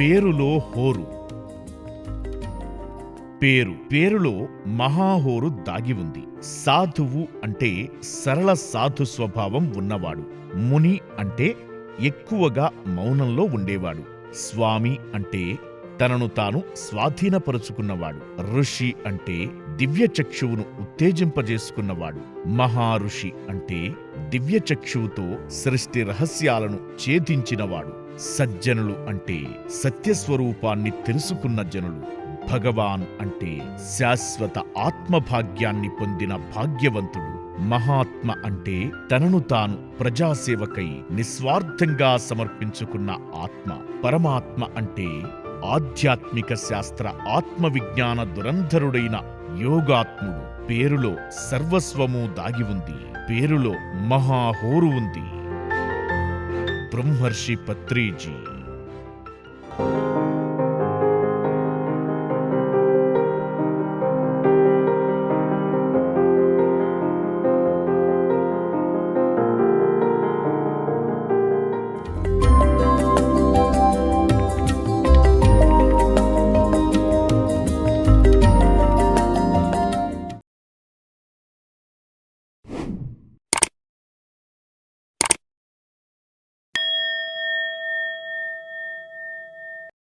పేరులో హోరు. పేరు పేరులో మహాహోరు దాగి ఉంది. సాధువు అంటే సరళ సాధు స్వభావం ఉన్నవాడు. ముని అంటే ఎక్కువగా మౌనంలో ఉండేవాడు. స్వామి అంటే తనను తాను స్వాధీనపరుచుకున్నవాడు. ఋషి అంటే దివ్య చక్షువును ఉత్తేజింపజేసుకున్నవాడు. మహారుషి అంటే దివ్య చక్షువుతో సృష్టి రహస్యాలను ఛేదించినవాడు. సజ్జనులు అంటే సత్యస్వరూపాన్ని తెలుసుకున్న జనులు. భగవాన్ అంటే శాశ్వత ఆత్మభాగ్యాన్ని పొందిన భాగ్యవంతుడు. మహాత్మ అంటే తనను తాను ప్రజాసేవకై నిస్వార్థంగా సమర్పించుకున్న ఆత్మ. పరమాత్మ అంటే ఆధ్యాత్మిక శాస్త్ర ఆత్మవిజ్ఞాన దురంధరుడైన యోగాత్ముడు. పేరులో సర్వస్వము దాగి ఉంది. పేరులో మహాహోరు ఉంది. ब्रह्मर्षि पत्री जी।